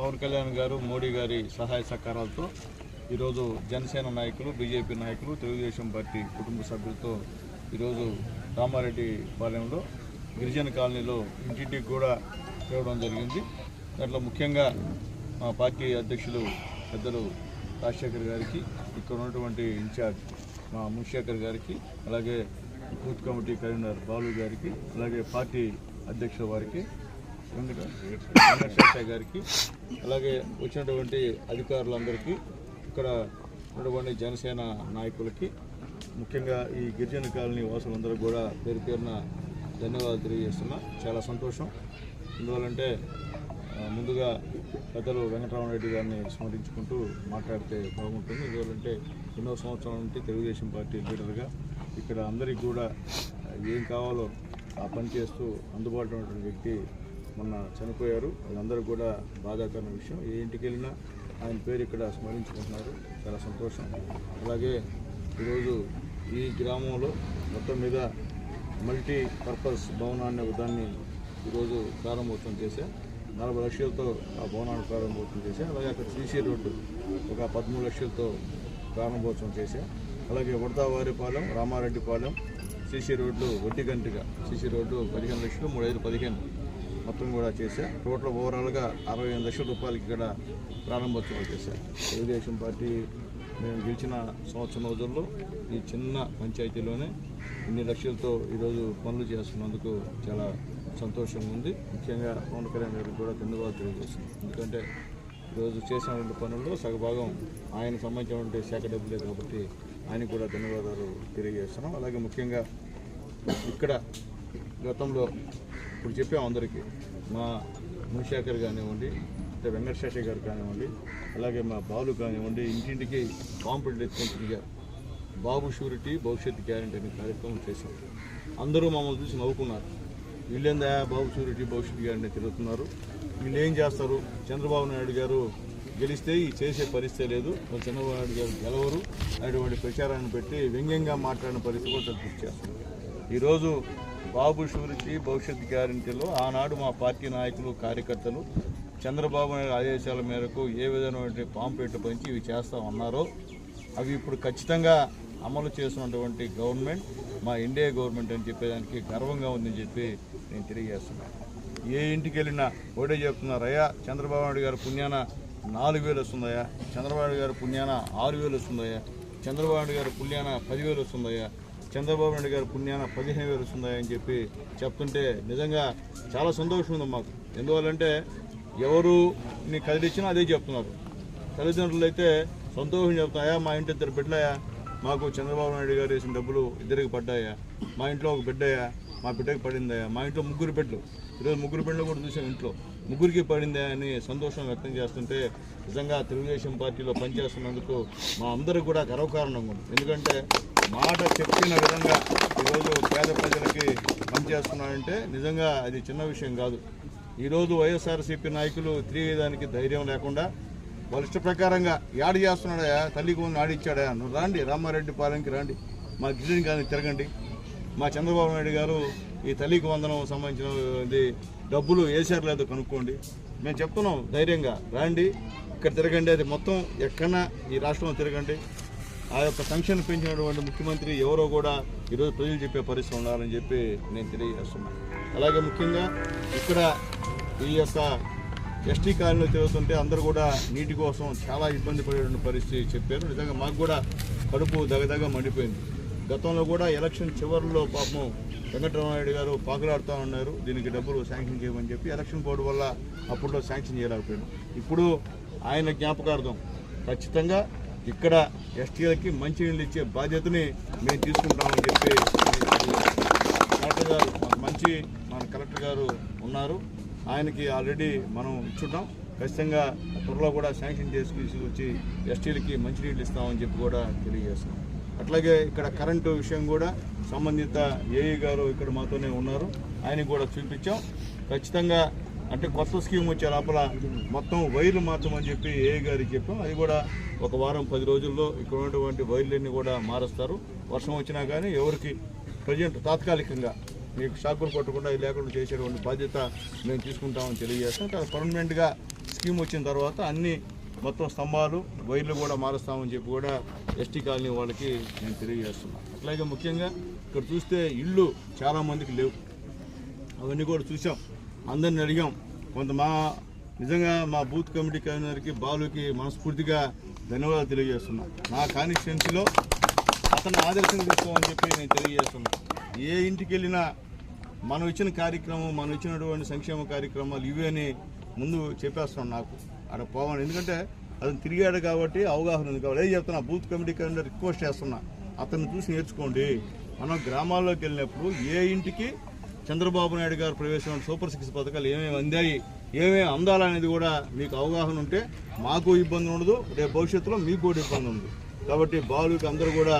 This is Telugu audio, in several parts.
పవన్ కళ్యాణ్ గారు మోడీ గారి సహాయ సహకారాలతో ఈరోజు జనసేన నాయకులు బీజేపీ నాయకులు తెలుగుదేశం పార్టీ కుటుంబ సభ్యులతో ఈరోజు రామారెడ్డి పాలెంలో గిరిజన కాలనీలో ఇంటింటికి కూడా తేవడం జరిగింది. దాంట్లో ముఖ్యంగా మా పార్టీ అధ్యక్షులు పెద్దలు రాజశేఖర్ గారికి ఇక్కడ ఉన్నటువంటి ఇన్ఛార్జ్ మా మున్షేఖర్ గారికి అలాగే బూత్ కమిటీ కన్వీనర్ బాలు గారికి అలాగే పార్టీ అధ్యక్షుల వారికి వెంకటేశ్వర గారికి అలాగే వచ్చినటువంటి అధికారులందరికీ ఇక్కడ ఉన్నటువంటి జనసేన నాయకులకి ముఖ్యంగా ఈ గిరిజన కాలనీ వాసులందరూ కూడా పేరు పేరున ధన్యవాదాలు తెలియజేస్తున్నా. చాలా సంతోషం. ఎందువల్లంటే ముందుగా పెద్దలు వెంకటరామరెడ్డి గారిని స్మరించుకుంటూ మాట్లాడితే బాగుంటుంది. ఎందువల్లంటే ఎన్నో సంవత్సరాల నుండి తెలుగుదేశం పార్టీ లీడర్గా ఇక్కడ అందరికీ కూడా ఏం కావాలో ఆ పని చేస్తూ అందుబాటులో ఉన్నటువంటి వ్యక్తి మొన్న చనిపోయారు. వాళ్ళందరూ కూడా బాధాకరమైన విషయం. ఏ ఇంటికి వెళ్ళినా ఆయన పేరు ఇక్కడ స్మరించుకుంటున్నారు. చాలా సంతోషం. అలాగే ఈరోజు ఈ గ్రామంలో మొత్తం మీద మల్టీ పర్పస్ భవనాన్ని ఒక దాన్ని ఈరోజు ప్రారంభోత్సవం చేశా నలభై లక్షలతో ఆ భవనాన్ని ప్రారంభోత్సవం చేశా అలాగే అక్కడ సీసీ రోడ్డు ఒక పదమూడు లక్షలతో ప్రారంభోత్సవం చేశా అలాగే వడతావారిపాలెం రామారెడ్డిపాలెం సీసీ రోడ్లు వడ్డీ గంటగా సీసీ రోడ్డు పదిహేను లక్షలు మూడు ఐదు పదిహేను మొత్తం కూడా చేశా. టోటల్ ఓవరాల్గా అరవై ఎనిమిది లక్షల రూపాయలకి ఇక్కడ ప్రారంభోత్సవం చేశారు తెలుగుదేశం పార్టీ మేము గెలిచిన సంవత్సరం రోజుల్లో ఈ చిన్న పంచాయతీలోనే ఇన్ని లక్షలతో ఈరోజు పనులు చేస్తున్నందుకు చాలా సంతోషంగా ఉంది. ముఖ్యంగా పవన్ కళ్యాణ్ గారికి కూడా ధన్యవాదాలు తెలియజేస్తుంది ఎందుకంటే ఈరోజు చేసినటువంటి పనుల్లో సగభాగం ఆయన సంబంధించినటువంటి శాఖ డబ్బులే కాబట్టి ఆయనకు కూడా ధన్యవాదాలు తెలియజేస్తున్నాం. అలాగే ముఖ్యంగా ఇక్కడ గతంలో ఇప్పుడు చెప్పాము అందరికీ మా మునిశేఖర్ కానివ్వండి అంటే వెంకటశేషయ్య గారు కానివ్వండి అలాగే మా బాలు కానివ్వండి ఇంటింటికి కాంపిటేటివ్ పెంచిందిగా బాబు షూరిటీ భవిష్యత్ గ్యారంటీ అనే కార్యక్రమం చేశాం. అందరూ మమ్మల్ని చూసి నవ్వుకున్నారు. వీళ్ళేందా బాబు షూరిటీ భవిష్యత్ గ్యారంటీ తిరుగుతున్నారు. వీళ్ళు ఏం చేస్తారు? చంద్రబాబు నాయుడు గారు గెలిస్తే ఈ చేసే పరిస్థితి లేదు. మరి చంద్రబాబు నాయుడు గారు గెలవరు అటువంటి ప్రచారాన్ని పెట్టి వ్యంగ్యంగా మాట్లాడిన పరిస్థితి కూడా గుర్తు ఈరోజు బాబు షూరిటీ భవిష్యత్ గ్యారంటీలో ఆనాడు మా పార్టీ నాయకులు కార్యకర్తలు చంద్రబాబు నాయుడు ఆదేశాల మేరకు ఏ విధమైనటువంటి పాంప్లెట్లు పంచి ఇవి చేస్తా ఉన్నారో అవి ఇప్పుడు ఖచ్చితంగా అమలు చేసినటువంటి గవర్నమెంట్ మా ఇండియా గవర్నమెంట్ అని చెప్పేదానికి గర్వంగా ఉందని చెప్పి నేను తెలియజేస్తున్నాను. ఏ ఇంటికి వెళ్ళినా ఒకటే చెప్తున్నారు అయ్యా చంద్రబాబు నాయుడు గారి పుణ్యాన నాలుగు వేలు వస్తుందయ్యా చంద్రబాబు నాయుడు గారి పుణ్యాన ఆరు వేలు వస్తుందయ్యా చంద్రబాబు నాయుడు గారి పుణ్యాన పదివేలు వస్తుందయ్యా చంద్రబాబు నాయుడు గారి పుణ్యాన పదిహేను వేలు వస్తున్నాయని చెప్పి చెప్తుంటే నిజంగా చాలా సంతోషం ఉంది మాకు. ఎందువల్లంటే ఎవరు నీ కదిలిచ్చినా అదే చెప్తున్నారు. తల్లిదండ్రులు అయితే సంతోషం చెప్తాయా మా ఇంటి ఇద్దరు బిడ్డలయా మాకు చంద్రబాబు నాయుడు గారు వేసిన డబ్బులు ఇద్దరికి పడ్డాయా? మా ఇంట్లో ఒక బిడ్డయా మా బిడ్డకి పడిందయా మా ఇంట్లో ముగ్గురు బిడ్డలు. ఈరోజు ముగ్గురు బిడ్డలు కూడా చూసాం ఇంట్లో. ముగ్గురికి పడిందా అని సంతోషం వ్యక్తం చేస్తుంటే నిజంగా తెలుగుదేశం పార్టీలో పనిచేస్తున్నందుకు మా అందరికి కూడా గర్వకారణంగా ఉంది ఎందుకంటే మాట చెప్పిన విధంగా ఈరోజు పేద ప్రజలకి పనిచేస్తున్నాడంటే నిజంగా అది చిన్న విషయం కాదు. ఈరోజు వైఎస్ఆర్సీపీ నాయకులు తిరిగేదానికి ధైర్యం లేకుండా వాళ్ళ ఇష్ట ప్రకారంగా యాడ్ చేస్తున్నాడా తల్లికి ముందు ఆడిచ్చాడా? నువ్వు రాండి రామారెడ్డి పాలెంకి రాండి. మా గిరిజన గారిని తిరగండి. మా చంద్రబాబు నాయుడు గారు ఈ తల్లికి వందనం సంబంధించిన ఇది డబ్బులు వేసారు లేదో కనుక్కోండి. మేము చెప్తున్నాం ధైర్యంగా రాండి ఇక్కడ తిరగండి. అది మొత్తం ఎక్కడన్నా ఈ రాష్ట్రంలో తిరగండి. ఆ యొక్క సంక్షేమం పెంచినటువంటి ముఖ్యమంత్రి ఎవరో కూడా ఈరోజు ప్రజలు చెప్పే పరిస్థితి ఉండాలని చెప్పి నేను తెలియజేస్తున్నాను. అలాగే ముఖ్యంగా ఇక్కడ ఈ యొక్క ఎస్టీ కాలనీలో తిరుగుతుంటే అందరూ కూడా నీటి కోసం చాలా ఇబ్బంది పడేటువంటి పరిస్థితి చెప్పారు. నిజంగా మాకు కూడా కడుపు దగదగ మండిపోయింది. గతంలో కూడా ఎలక్షన్ చివరిలో పాపం వెంకటరామనాయుడు గారు పాకులాడుతూ ఉన్నారు. దీనికి డబ్బులు శాంక్షన్ చేయమని చెప్పి ఎలక్షన్ బోర్డు వల్ల అప్పుడులో శాంక్షన్ చేయలేకపోయాడు ఇప్పుడు ఆయన జ్ఞాపకార్థం ఖచ్చితంగా ఇక్కడ ఎస్టీలకి మంచి నీళ్ళు ఇచ్చే బాధ్యతని మేము తీసుకుంటామని చెప్పి కలెక్టర్ గారు మంచి మన కలెక్టర్ గారు ఉన్నారు. ఆయనకి ఆల్రెడీ మనం ఇచ్చుంటాం. ఖచ్చితంగా త్వరలో కూడా శాంక్షన్ చేసి తీసుకొచ్చి ఎస్టీలకి మంచినీళ్ళు ఇస్తామని చెప్పి కూడా తెలియజేస్తాం అట్లాగే ఇక్కడ కరెంటు విషయం కూడా సంబంధిత ఏఈ గారు ఇక్కడ మాతోనే ఉన్నారు. ఆయనకు కూడా చూపించాం. ఖచ్చితంగా అంటే కొత్త స్కీమ్ వచ్చే లోపల మొత్తం వైర్లు మార్చమని చెప్పి ఏఈ గారికి చెప్పాం. అది కూడా ఒక వారం పది రోజుల్లో ఇక్కడ ఉన్నటువంటి వైర్లన్నీ కూడా మారుస్తారు. వర్షం వచ్చినా కానీ ఎవరికి ప్రజెంట్ తాత్కాలికంగా మీకు షాకులు కొట్టకుండా ఇది లేకుండా చేసేటువంటి బాధ్యత మేము తీసుకుంటామని తెలియజేస్తాం. కానీ పర్మనెంట్గా స్కీమ్ వచ్చిన తర్వాత అన్ని మొత్తం స్తంభాలు వైర్లు కూడా మారుస్తామని చెప్పి కూడా ఎస్టీ కాలనీ వాళ్ళకి నేను తెలియజేస్తున్నాను. అట్లాగే ముఖ్యంగా ఇక్కడ చూస్తే ఇళ్ళు చాలామందికి లేవు. అవన్నీ కూడా చూసాం. అందరిని అడిగాం. కొంత మా నిజంగా మా బూత్ కమిటీ కన్వీనర్కి బాలుకి మనస్ఫూర్తిగా ధన్యవాదాలు తెలియజేస్తున్నాం. నా కాన్స్టిట్యున్సీలో అతను ఆదర్శం తీసుకోమని చెప్పి నేను తెలియజేస్తున్నా ఏ ఇంటికి వెళ్ళినా మనం ఇచ్చిన కార్యక్రమం మనం ఇచ్చినటువంటి సంక్షేమ కార్యక్రమాలు ఇవి అని ముందు చెప్పేస్తాం నాకు. అక్కడ పోవాలి ఎందుకంటే అతను తిరిగాడు కాబట్టి అవగాహన ఉంది కాబట్టి. ఏం చెప్తున్నా బూత్ కమిటీ కన్వీనర్ రిక్వెస్ట్ చేస్తున్నా. అతను చూసి నేర్చుకోండి. మనం గ్రామాల్లోకి వెళ్ళినప్పుడు ఏ ఇంటికి చంద్రబాబు నాయుడు గారు ప్రవేశమైన సూపర్ సిక్స్ పథకాలు ఏమేమి అందాయి ఏమేమి అందాలనేది కూడా మీకు అవగాహన ఉంటే మాకు ఇబ్బంది ఉండదు రేపు భవిష్యత్తులో మీకు కూడా ఇబ్బంది ఉండదు. కాబట్టి బాలుకి అందరూ కూడా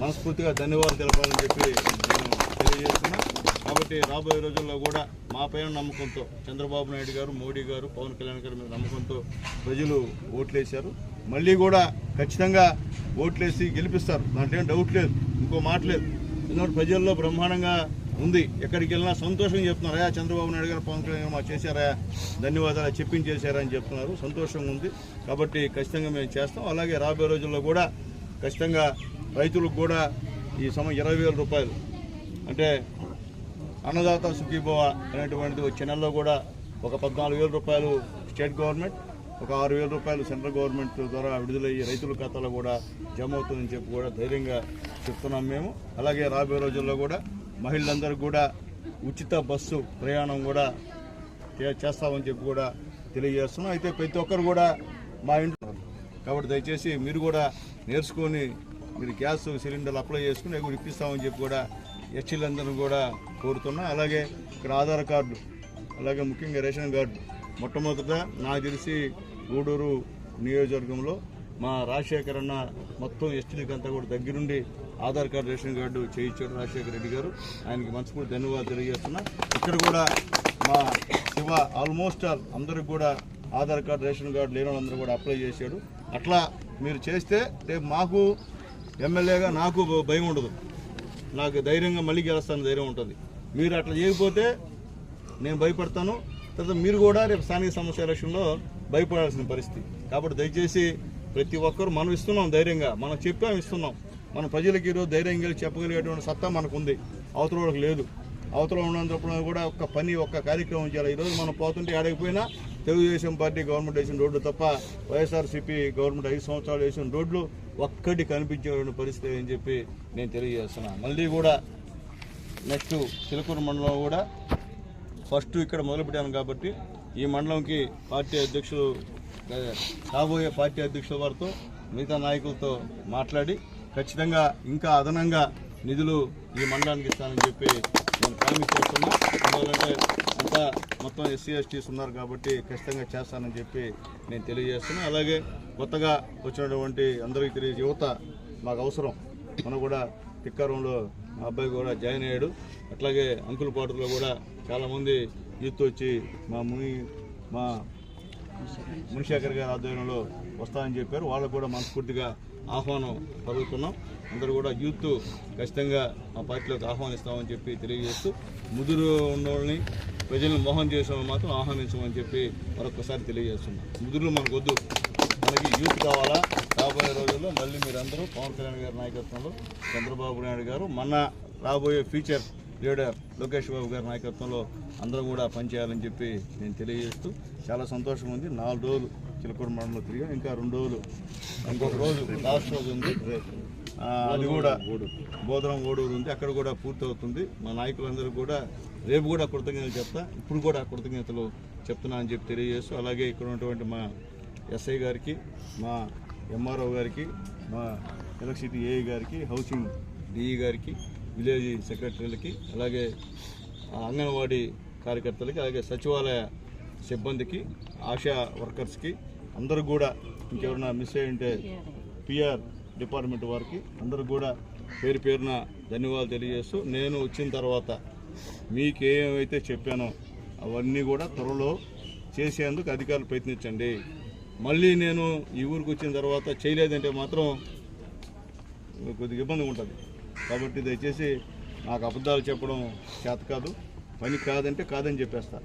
మనస్ఫూర్తిగా ధన్యవాదాలు తెలపాలని చెప్పి నేను తెలియజేస్తున్నా. కాబట్టి రాబోయే రోజుల్లో కూడా మా పైన నమ్మకంతో చంద్రబాబు నాయుడు గారు మోడీ గారు పవన్ కళ్యాణ్ గారి మీద నమ్మకంతో ప్రజలు ఓట్లేశారు. మళ్ళీ కూడా ఖచ్చితంగా ఓట్లేసి గెలిపిస్తారు. దాంట్లో ఏం డౌట్ లేదు ఇంకో మాట లేదు. ఎందుకంటే ప్రజల్లో బ్రహ్మాండంగా ఉంది. ఎక్కడికి వెళ్ళినా సంతోషంగా చెప్తున్నారా చంద్రబాబు నాయుడు గారు పవన్ కళ్యాణ్ గారు మాకు చేశారా ధన్యవాదాలు చెప్పించేశారా అని చెప్తున్నారు. సంతోషంగా ఉంది. కాబట్టి ఖచ్చితంగా మేము చేస్తాం. అలాగే రాబోయే రోజుల్లో కూడా ఖచ్చితంగా రైతులకు కూడా ఈ సమయం ఇరవై వేల రూపాయలు. అంటే అన్నదాత సుఖీభవ అనేటువంటిది వచ్చే నెలలో కూడా ఒక పద్నాలుగు వేల రూపాయలు స్టేట్ గవర్నమెంట్ ఒక ఆరు వేల రూపాయలు సెంట్రల్ గవర్నమెంట్ ద్వారా విడుదలయ్యి రైతుల ఖాతాలో కూడా జమ అవుతుందని చెప్పి కూడా ధైర్యంగా చెప్తున్నాం మేము. అలాగే రాబోయే రోజుల్లో కూడా మహిళలందరూ కూడా ఉచిత బస్సు ప్రయాణం కూడా చేస్తామని చెప్పి కూడా తెలియజేస్తున్నాం. అయితే ప్రతి ఒక్కరు కూడా మా ఇంట్లో కాబట్టి దయచేసి మీరు కూడా నేర్చుకొని మీరు గ్యాస్ సిలిండర్లు అప్లై చేసుకుని అవి ఇప్పిస్తామని చెప్పి కూడా ఎస్టీలందరూ కూడా కోరుతున్నా. అలాగే ఇక్కడ ఆధార్ కార్డు అలాగే ముఖ్యంగా రేషన్ కార్డు. మొట్టమొదట నాకు తెలిసి గూడూరు నియోజకవర్గంలో మా రాజశేఖర్ అన్న మొత్తం ఎస్టీలకు అంతా కూడా దగ్గరుండి ఆధార్ కార్డు రేషన్ కార్డు చేయించాడు రాజశేఖర రెడ్డి గారు. ఆయనకి మనస్ఫూర్తి ధన్యవాదాలు తెలియజేస్తున్నా. ఇక్కడ కూడా మా శివ ఆల్మోస్ట్ ఆల్ అందరికి కూడా ఆధార్ కార్డు రేషన్ కార్డు లేని వాళ్ళందరూ కూడా అప్లై చేశాడు. అట్లా మీరు చేస్తే రేపు మాకు ఎమ్మెల్యేగా నాకు భయం ఉండదు. నాకు ధైర్యంగా మళ్ళీ గెలుస్తాను ధైర్యం ఉంటుంది. మీరు అట్లా చేయకపోతే నేను భయపడతాను. తర్వాత మీరు కూడా రేపు స్థానిక సమస్య ఎలక్షన్లో భయపడాల్సిన పరిస్థితి. కాబట్టి దయచేసి ప్రతి ఒక్కరు మనం ఇస్తున్నాం ధైర్యంగా. మనం చెప్పాం ఇస్తున్నాం. మన ప్రజలకి ఈరోజు ధైర్యంగా చెప్పగలిగేటువంటి సత్తా మనకు ఉంది అవతల వాళ్ళకి లేదు. అవతల ఉన్నప్పుడు కూడా ఒక పని ఒక కార్యక్రమం చేయాలి. ఈరోజు మనం పోతుంటే ఆడకపోయినా తెలుగుదేశం పార్టీ గవర్నమెంట్ వేసిన రోడ్లు తప్ప వైఎస్ఆర్సీపీ గవర్నమెంట్ ఐదు సంవత్సరాలు వేసిన రోడ్లు ఒక్కటి కనిపించేటువంటి పరిస్థితి అని చెప్పి నేను తెలియజేస్తున్నాను మళ్ళీ కూడా నెక్స్ట్ చిలకూరు మండలం కూడా ఫస్ట్ ఇక్కడ మొదలుపెట్టాను కాబట్టి ఈ మండలంకి పార్టీ అధ్యక్షులు రాబోయే పార్టీ అధ్యక్షుల వారితో మిగతా నాయకులతో మాట్లాడి ఖచ్చితంగా ఇంకా అదనంగా నిధులు ఈ మండలానికి ఇస్తానని చెప్పి నేను ప్రామిస్ చేస్తున్నా. ఎందుకంటే అంతా మొత్తం ఎస్సీ ఎస్టీస్ ఉన్నారు కాబట్టి ఖచ్చితంగా చేస్తానని చెప్పి నేను తెలియజేస్తున్నా. అలాగే కొత్తగా వచ్చినటువంటి అందరికీ తెలియ యువత మాకు అవసరం. మనం కూడా తిక్కారంలో మా అబ్బాయి కూడా జాయిన్ అయ్యాడు. అట్లాగే అంకులపాటులో కూడా చాలామంది యూత్ వచ్చి మా ముని మా మునిశేఖర్ గారి ఆధ్వర్యంలో వస్తానని చెప్పారు. వాళ్ళకు కూడా మనస్ఫూర్తిగా ఆహ్వానం పలుకుతున్నాం. అందరూ కూడా యూత్ ఖచ్చితంగా మా పార్టీలోకి ఆహ్వానిస్తామని చెప్పి తెలియజేస్తూ ముదురు ఉన్నోళ్ళని ప్రజలను మోహం చేసిన మాత్రం ఆహ్వానించమని చెప్పి మరొకసారి తెలియజేస్తున్నాం. ముదురులు మనకు వద్దు మనకి యూత్ కావాలా? రాబోయే రోజుల్లో మళ్ళీ మీరందరూ పవన్ కళ్యాణ్ గారి నాయకత్వంలో చంద్రబాబు నాయుడు గారు మన రాబోయే ఫ్యూచర్ లీడర్ లోకేష్ బాబు గారి నాయకత్వంలో అందరం కూడా పనిచేయాలని చెప్పి నేను తెలియజేస్తూ చాలా సంతోషం ఉంది. నాలుగు రోజులు చిలకూరు మండలంలో తిరిగాం. ఇంకా రెండు రోజులు ఇంకొక రోజు లాస్ట్ రోజు ఉంది. అది కూడా బోధనం ఓడూరు ఉంది. అక్కడ కూడా పూర్తి అవుతుంది మా నాయకులందరూ కూడా రేపు కూడా కృతజ్ఞతలు చెప్తా ఇప్పుడు కూడా కృతజ్ఞతలు చెప్తున్నా అని చెప్పి తెలియజేస్తూ అలాగే ఇక్కడ ఉన్నటువంటి మా ఎస్ఐ గారికి మా ఎంఆర్ఓ గారికి మా ఎలక్ట్రిసిటీ ఏఐ గారికి హౌసింగ్ డిఈ గారికి విలేజ్ సెక్రటరీలకి అలాగే అంగన్వాడీ కార్యకర్తలకి అలాగే సచివాలయ సిబ్బందికి ఆశా వర్కర్స్కి అందరూ కూడా ఇంకెవరైనా మిస్ అయ్యి ఉంటే పిఆర్ డిపార్ట్మెంట్ వారికి అందరూ కూడా పేరు పేరున ధన్యవాదాలు తెలియజేస్తూ నేను వచ్చిన తర్వాత మీకు చెప్పానో అవన్నీ కూడా త్వరలో చేసేందుకు అధికారులు ప్రయత్నించండి. మళ్ళీ నేను ఈ ఊరికి వచ్చిన తర్వాత చేయలేదంటే మాత్రం కొద్దిగా ఇబ్బంది ఉంటుంది. కాబట్టి దయచేసి నాకు అబద్ధాలు చెప్పడం చేత కాదు. పని కాదంటే కాదని చెప్పేస్తా.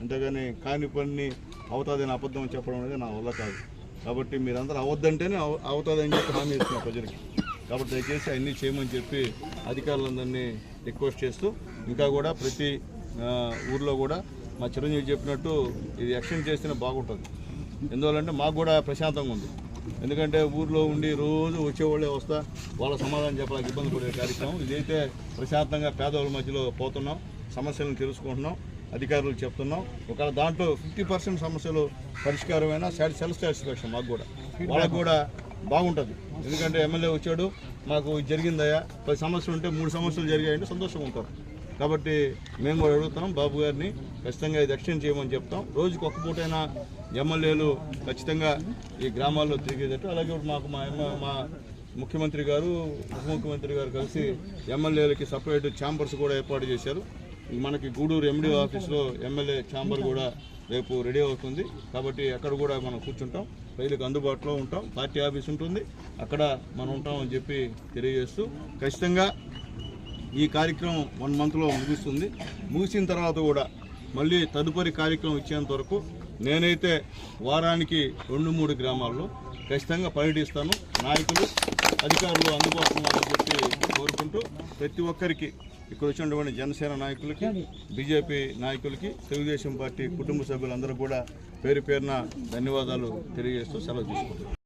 అంతేగాని కాని పని అవుతుందని అబద్ధం చెప్పడం అనేది నా వల్ల కాదు. కాబట్టి మీరందరూ అవద్దంటేనే అవుతుందని చెప్పి హామీ ఇస్తున్నా ప్రజలకి. కాబట్టి దయచేసి అన్నీ చేయమని చెప్పి అధికారులందరినీ రిక్వెస్ట్ చేస్తూ ఇంకా కూడా ప్రతి ఊర్లో కూడా మా చిరంజీవి చెప్పినట్టు ఇది ఎక్స్టెండ్ చేస్తేనే బాగుంటుంది. ఎందువల్లంటే మాకు కూడా ప్రశాంతంగా ఉంది. ఎందుకంటే ఊర్లో ఉండి రోజు వచ్చేవాళ్ళే వస్తా వాళ్ళ సమాధానం చెప్పడానికి ఇబ్బంది పడే కార్యక్రమం. ఇదైతే ప్రశాంతంగా పేదవాళ్ళ మధ్యలో పోతున్నాం. సమస్యలను తెలుసుకుంటున్నాం అధికారులకు చెప్తున్నాం. ఒకవేళ దాంట్లో ఫిఫ్టీ పర్సెంట్ సమస్యలు పరిష్కారమైన సెల్ఫ్ సాటిస్ఫాక్షన్ మాకు కూడా. వాళ్ళకు కూడా బాగుంటుంది. ఎందుకంటే ఎమ్మెల్యే వచ్చాడు మాకు ఇది జరిగిందయ్యా. పది సమస్యలు ఉంటే మూడు సమస్యలు జరిగాయంటే సంతోషంగా ఉంటారు. కాబట్టి మేము కూడా అడుగుతున్నాం బాబు గారిని ఖచ్చితంగా ఇది ఎక్స్టెండ్ చేయమని చెప్తాం. రోజుకి ఒక్క పూటైనా ఎమ్మెల్యేలు ఖచ్చితంగా ఈ గ్రామాల్లో తిరిగేటట్టు అలాగే మాకు మా ఎమ్మ మా ముఖ్యమంత్రి గారు ఉప ముఖ్యమంత్రి గారు కలిసి ఎమ్మెల్యేలకి సపరేట్ ఛాంబర్స్ కూడా ఏర్పాటు చేశారు. మనకి గూడూరు ఎండి ఆఫీస్లో ఎమ్మెల్యే ఛాంబర్ కూడా రేపు రెడీ అవుతుంది. కాబట్టి అక్కడ కూడా మనం కూర్చుంటాం. ప్రజలకు అందుబాటులో ఉంటాం. పార్టీ ఆఫీస్ ఉంటుంది. అక్కడ మనం ఉంటాం అని చెప్పి తెలియజేస్తూ ఖచ్చితంగా ఈ కార్యక్రమం వన్ మంత్లో ముగుస్తుంది. ముగిసిన తర్వాత కూడా మళ్ళీ తదుపరి కార్యక్రమం ఇచ్చేంత వరకు నేనైతే వారానికి రెండు మూడు గ్రామాల్లో ఖచ్చితంగా పర్యటిస్తాను. నాయకులు అధికారులు అందుబాటులో చెప్పి కోరుకుంటూ ప్రతి ఒక్కరికి ఇక్కడ వచ్చినటువంటి జనసేన నాయకులకి బీజేపీ నాయకులకి తెలుగుదేశం పార్టీ కుటుంబ సభ్యులందరూ కూడా పేరు పేరున ధన్యవాదాలు తెలియజేస్తూ సెలవు తీసుకుంటారు